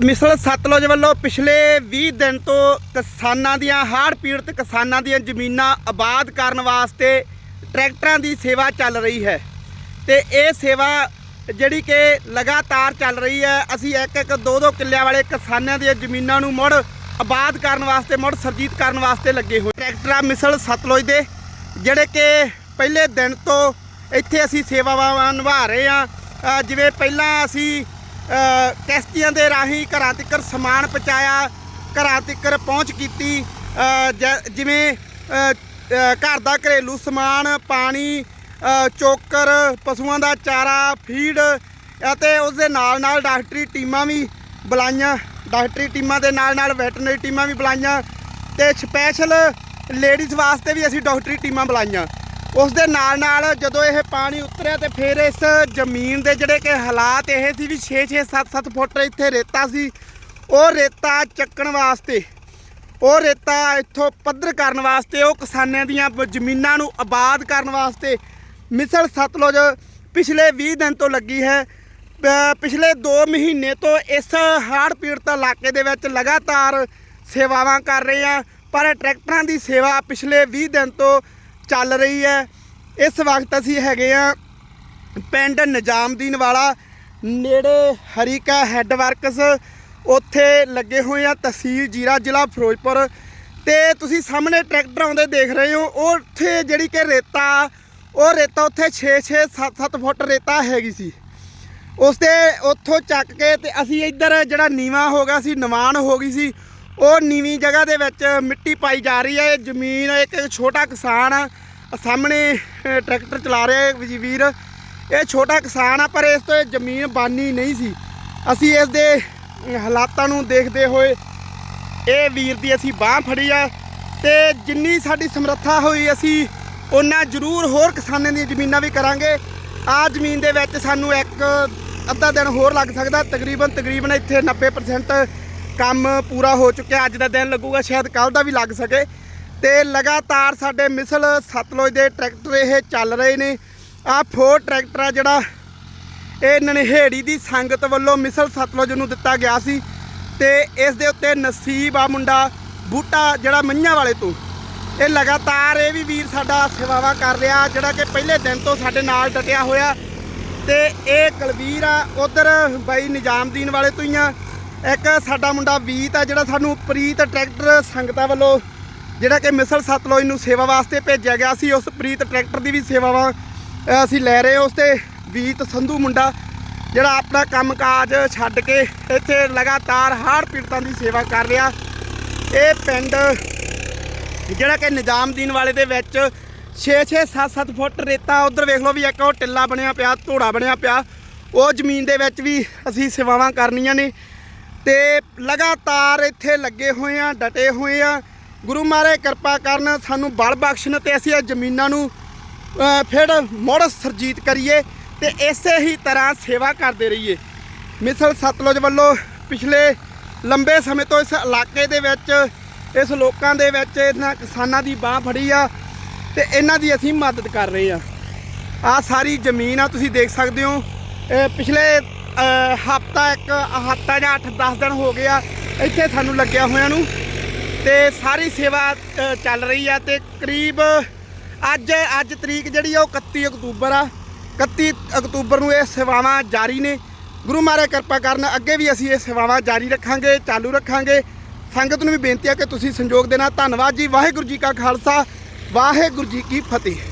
ਮਿਸਲ ਸਤਲੁਜ ਵੱਲੋਂ ਪਿਛਲੇ 20 ਦਿਨ ਤੋਂ ਕਿਸਾਨਾਂ ਦੀਆਂ ਹੜ੍ਹ ਪੀੜਤ ਕਿਸਾਨਾਂ ਦੀਆਂ ਜ਼ਮੀਨਾਂ ਆਬਾਦ ਕਰਨ ਵਾਸਤੇ ਟਰੈਕਟਰਾਂ ਦੀ ਸੇਵਾ ਚੱਲ ਰਹੀ ਹੈ। ਤੇ ਇਹ ਸੇਵਾ ਜਿਹੜੀ ਕਿ ਲਗਾਤਾਰ ਚੱਲ ਰਹੀ ਹੈ, ਅਸੀਂ ਇੱਕ ਇੱਕ ਦੋ ਦੋ ਕਿੱਲਿਆਂ ਵਾਲੇ ਕਿਸਾਨਾਂ ਦੀਆਂ ਜ਼ਮੀਨਾਂ ਨੂੰ ਮੁੜ ਆਬਾਦ ਕਰਨ ਵਾਸਤੇ, ਮੁੜ ਸਰਜੀਤ ਕਰਨ ਵਾਸਤੇ ਲੱਗੇ ਹੋਏ। ਟਰੈਕਟਰਾਂ ਮਿਸਲ ਸਤਲੁਜ ਦੇ, ਜਿਹੜੇ ਕਿ ਪਹਿਲੇ ਦਿਨ ਤੋਂ ਇੱਥੇ ਅਸੀਂ ਸੇਵਾਵਾਂ ਨਿਭਾ ਰਹੇ ਹਾਂ। ਜਿਵੇਂ ਪਹਿਲਾਂ ਅਸੀਂ ਕਿਸ਼ਤੀਆਂ ਦੇ ਰਾਹੀਂ ਘਰਾਂ ਤੱਕ ਸਮਾਨ ਪਹੁੰਚਾਇਆ ਘਰਾਂ ਤੱਕ ਪਹੁੰਚ ਕੀਤੀ ਜ- ਜਿਵੇਂ ਘਰ ਦਾ ਘਰੇਲੂ ਸਮਾਨ ਪਾਣੀ ਅ, ਚੋਕਰ ਪਸ਼ੂਆਂ ਦਾ ਚਾਰਾ ਫੀਡ ਅਤੇ ਉਸ ਦੇ ਨਾਲ ਨਾਲ ਡਾਕਟਰੀ ਟੀਮਾਂ ਵੀ ਬੁਲਾਈਆਂ। ਡਾਕਟਰੀ ਟੀਮਾਂ ਦੇ ਨਾਲ ਨਾਲ ਵੈਟਰਨਰੀ ਟੀਮਾਂ ਵੀ ਬੁਲਾਈਆਂ ਤੇ ਸਪੈਸ਼ਲ ਲੇਡੀਜ਼ ਵਾਸਤੇ ਵੀ ਅਸੀਂ ਡਾਕਟਰੀ ਟੀਮਾਂ ਬੁਲਾਈਆਂ। ਉਸ ਦੇ ਨਾਲ ਨਾਲ ਜਦੋਂ ਇਹ ਪਾਣੀ ਉਤਰਿਆ ਤੇ ਫਿਰ ਇਸ ਜ਼ਮੀਨ ਦੇ ਜਿਹੜੇ ਕਿ ਹਾਲਾਤ ਇਹ ਸੀ ਵੀ 6 6 7 7 ਫੁੱਟ ਇੱਥੇ ਰੇਤਾ ਸੀ। ਉਹ ਰੇਤਾ ਚੱਕਣ ਵਾਸਤੇ, ਉਹ ਰੇਤਾ ਇੱਥੋਂ ਪੱਧਰ ਕਰਨ ਵਾਸਤੇ, ਉਹ ਕਿਸਾਨਾਂ ਦੀਆਂ ਜ਼ਮੀਨਾਂ ਨੂੰ ਆਬਾਦ ਕਰਨ ਵਾਸਤੇ ਮਿਸਲ ਸਤਲੁਜ ਪਿਛਲੇ 20 ਦਿਨ ਤੋਂ ਲੱਗੀ ਹੈ। ਪਿਛਲੇ 2 ਮਹੀਨੇ ਤੋਂ ਇਸ ਹਾੜ ਪੀੜਤ ਇਲਾਕੇ ਦੇ ਵਿੱਚ ਲਗਾਤਾਰ ਸੇਵਾਵਾਂ ਕਰ ਰਹੇ ਆ ਪਰ ਟਰੈਕਟਰਾਂ ਦੀ ਸੇਵਾ ਪਿਛਲੇ 20 ਦਿਨ ਤੋਂ ਚੱਲ ਰਹੀ ਹੈ। ਇਸ ਵਕਤ ਅਸੀਂ ਹੈਗੇ ਆ ਪਿੰਡ ਨਿਜ਼ਾਮਦੀਨ ਵਾਲਾ, ਨੇੜੇ ਹਰੀਕਾ ਹੈੱਡ ਵਰਕਸ ਉੱਥੇ ਲੱਗੇ ਹੋਏ ਆ ਤਹਿਸੀਲ ਜੀਰਾ ਜ਼ਿਲ੍ਹਾ ਫਿਰੋਜ਼ਪੁਰ। ਤੇ ਤੁਸੀਂ ਸਾਹਮਣੇ ਟਰੈਕਟਰ ਆਉਂਦੇ ਦੇਖ ਰਹੇ ਹੋ ਉਹ ਉੱਥੇ ਜਿਹੜੀ ਕਿ ਰੇਤਾ, ਉਹ ਰੇਤਾ ਉੱਥੇ 6 6 7 7 ਫੁੱਟ ਰੇਤਾ ਹੈਗੀ ਸੀ। ਉਸ ਤੇ ਉੱਥੋਂ ਚੱਕ ਕੇ ਤੇ ਅਸੀਂ ਇੱਧਰ ਜਿਹੜਾ ਨੀਵਾ ਹੋ ਗਿਆ ਸੀ, ਨਿਵਾਨ ਹੋ ਗਈ ਸੀ ਉਹ ਨੀਵੀਂ ਜਗ੍ਹਾ ਦੇ ਵਿੱਚ ਮਿੱਟੀ ਪਾਈ ਜਾ ਰਹੀ ਹੈ। ਇਹ ਜ਼ਮੀਨ ਇੱਕ ਛੋਟਾ ਕਿਸਾਨ ਆ ਸਾਹਮਣੇ ਟਰੈਕਟਰ ਚਲਾ ਰਿਹਾ ਵੀਰ। ਇਹ ਛੋਟਾ ਕਿਸਾਨ ਆ, ਪਰ ਇਸ ਤੋਂ ਇਹ ਜ਼ਮੀਨ ਬਾਨੀ ਨਹੀਂ ਸੀ। ਅਸੀਂ ਇਸ ਦੇ ਹਾਲਾਤਾਂ ਨੂੰ ਦੇਖਦੇ ਹੋਏ ਇਹ ਵੀਰ ਦੀ ਅਸੀਂ ਬਾਹ ਫੜੀ ਆ ਤੇ ਜਿੰਨੀ ਸਾਡੀ ਸਮਰੱਥਾ ਹੋਈ, ਅਸੀਂ ਉਹਨਾਂ ਜ਼ਰੂਰ ਹੋਰ ਕਿਸਾਨਾਂ ਦੀਆਂ ਜ਼ਮੀਨਾਂ ਵੀ ਕਰਾਂਗੇ। ਆ ਜ਼ਮੀਨ ਦੇ ਵਿੱਚ ਸਾਨੂੰ ਇੱਕ ਅੱਧਾ ਦਿਨ ਹੋਰ ਲੱਗ ਸਕਦਾ, ਤਕਰੀਬਨ ਤਕਰੀਬਨ ਇੱਥੇ 90% ਕੰਮ ਪੂਰਾ ਹੋ ਚੁੱਕਿਆ, ਅੱਜ ਦਾ ਦਿਨ ਲੱਗੂਗਾ, ਸ਼ਾਇਦ ਕੱਲ ਦਾ ਵੀ ਲੱਗ ਸਕੇ। ਤੇ ਲਗਾਤਾਰ ਸਾਡੇ ਮਿਸਲ ਸਤਲੁਜ ਦੇ ਟਰੈਕਟਰ ਇਹ ਚੱਲ ਰਹੇ ਨੇ। ਆ ਫੋਰ ਟਰੈਕਟਰ ਆ ਜਿਹੜਾ, ਇਹ ਨਨਹੇੜੀ ਦੀ ਸੰਗਤ ਵੱਲੋਂ ਮਿਸਲ ਸਤਲੁਜ ਨੂੰ ਦਿੱਤਾ ਗਿਆ ਸੀ। ਤੇ ਇਸ ਦੇ ਉੱਤੇ ਨਸੀਬ ਆ ਮੁੰਡਾ, ਬੂਟਾ ਜਿਹੜਾ ਮੰਝਾਂ ਵਾਲੇ ਤੋਂ। ਇਹ ਲਗਾਤਾਰ ਇਹ ਵੀ ਵੀਰ ਸਾਡਾ ਸੇਵਾਵਾਂ ਕਰ ਰਿਹਾ, ਜਿਹੜਾ ਕਿ ਪਹਿਲੇ ਦਿਨ ਤੋਂ ਸਾਡੇ ਨਾਲ ਡਟਿਆ ਹੋਇਆ। ਤੇ ਇਹ ਕਲਵੀਰ ਆ, ਉਧਰ ਬਾਈ ਨਿਜ਼ਾਮਦੀਨ ਵਾਲੇ ਤੋਂ ਹੀ ਆ। ਇੱਕ ਸਾਡਾ ਮੁੰਡਾ ਵੀਤ ਆ ਜਿਹੜਾ ਸਾਨੂੰ ਪ੍ਰੀਤ ਟਰੈਕਟਰ ਸੰਗਤਾਂ ਵੱਲੋਂ ਜਿਹੜਾ ਕਿ ਮਿਸਲ ਸਤਲੁਜ ਨੂੰ ਸੇਵਾ ਵਾਸਤੇ ਭੇਜਿਆ ਗਿਆ ਸੀ, ਉਸ ਪ੍ਰੀਤ ਟਰੈਕਟਰ ਦੀ ਵੀ ਸੇਵਾਵਾਂ ਅਸੀਂ ਲੈ ਰਹੇ ਉਸ ਤੇ। ਵੀਤ ਸੰਧੂ ਮੁੰਡਾ ਜਿਹੜਾ ਆਪਣਾ ਕੰਮਕਾਜ ਛੱਡ ਕੇ ਇੱਥੇ ਲਗਾਤਾਰ ਹੜ੍ਹ ਪੀੜਤਾਂ ਦੀ ਸੇਵਾ ਕਰ ਰਿਹਾ। ਇਹ ਪਿੰਡ ਜਿਹੜਾ ਕਿ ਨਿਜ਼ਾਮਦੀਨ ਵਾਲੇ ਦੇ ਵਿੱਚ 6-6 7-7 ਫੁੱਟ ਰੇਤਾ, ਉਧਰ ਵੇਖ ਲਓ ਵੀ ਇੱਕ ਉਹ ਟਿੱਲਾ ਬਣਿਆ ਪਿਆ, ਧੋੜਾ ਬਣਿਆ ਪਿਆ। ਉਹ ਜ਼ਮੀਨ ਦੇ ਵਿੱਚ ਵੀ ਅਸੀਂ ਸੇਵਾਵਾਂ ਕਰਨੀਆਂ ਨੇ। ਤੇ ਲਗਾਤਾਰ ਇੱਥੇ ਲੱਗੇ ਹੋਏ ਆ, ਡਟੇ ਹੋਏ ਆ। ਗੁਰੂ ਮਹਾਰਾਜ ਕਿਰਪਾ ਕਰਨ ਸਾਨੂੰ ਬਲ ਬਖਸ਼ਣ ਤੇ ਅਸੀਂ ਇਹ ਜ਼ਮੀਨਾਂ ਨੂੰ ਫਿਰ ਮੁੜ ਸਰਜੀਤ ਕਰੀਏ ਤੇ ਇਸੇ ਹੀ ਤਰ੍ਹਾਂ ਸੇਵਾ ਕਰਦੇ ਰਹੀਏ। ਮਿਸਲ ਸਤਲੁਜ ਵੱਲੋਂ ਪਿਛਲੇ ਲੰਬੇ ਸਮੇਂ ਤੋਂ ਇਸ ਇਲਾਕੇ ਦੇ ਵਿੱਚ, ਇਸ ਲੋਕਾਂ ਦੇ ਵਿੱਚ ਇਹਨਾਂ ਕਿਸਾਨਾਂ ਦੀ ਬਾਹ ਫੜੀ ਆ ਤੇ ਇਹਨਾਂ ਦੀ ਅਸੀਂ ਮਦਦ ਕਰ ਰਹੇ ਆ। ਆ ਸਾਰੀ ਜ਼ਮੀਨ ਆ, ਤੁਸੀਂ ਦੇਖ ਸਕਦੇ ਹੋ। ਪਿਛਲੇ ਹਫਤਾ ਇੱਕ, ਹਫਤਾ ਜਾਂ 8-10 ਦਿਨ ਹੋ ਗਿਆ ਇੱਥੇ ਸਾਨੂੰ ਲੱਗਿਆ ਹੋਇਆਂ ਨੂੰ ਤੇ ਸਾਰੀ ਸੇਵਾ ਚੱਲ ਰਹੀ ਆ ਤੇ ਕਰੀਬ ਅੱਜ ਅੱਜ ਤਰੀਕ ਜਿਹੜੀ ਆ ਉਹ 31 ਅਕਤੂਬਰ ਆ। 31 ਅਕਤੂਬਰ ਨੂੰ ਇਹ ਸੇਵਾਵਾਂ ਜਾਰੀ ਨੇ। ਗੁਰੂ ਮਹਾਰਾਜ ਕਿਰਪਾ ਕਰਨ ਅੱਗੇ ਵੀ ਅਸੀਂ ਇਹ ਸੇਵਾਵਾਂ ਜਾਰੀ ਰੱਖਾਂਗੇ, ਚਾਲੂ ਰੱਖਾਂਗੇ। ਸੰਗਤ ਨੂੰ ਵੀ ਬੇਨਤੀ ਆ ਕਿ ਤੁਸੀਂ ਸੰਯੋਗ ਦੇਣਾ। ਧੰਨਵਾਦ ਜੀ। ਵਾਹਿਗੁਰੂ ਜੀ ਕਾ ਖਾਲਸਾ, ਵਾਹਿਗੁਰੂ ਜੀ ਕੀ ਫਤਿਹ।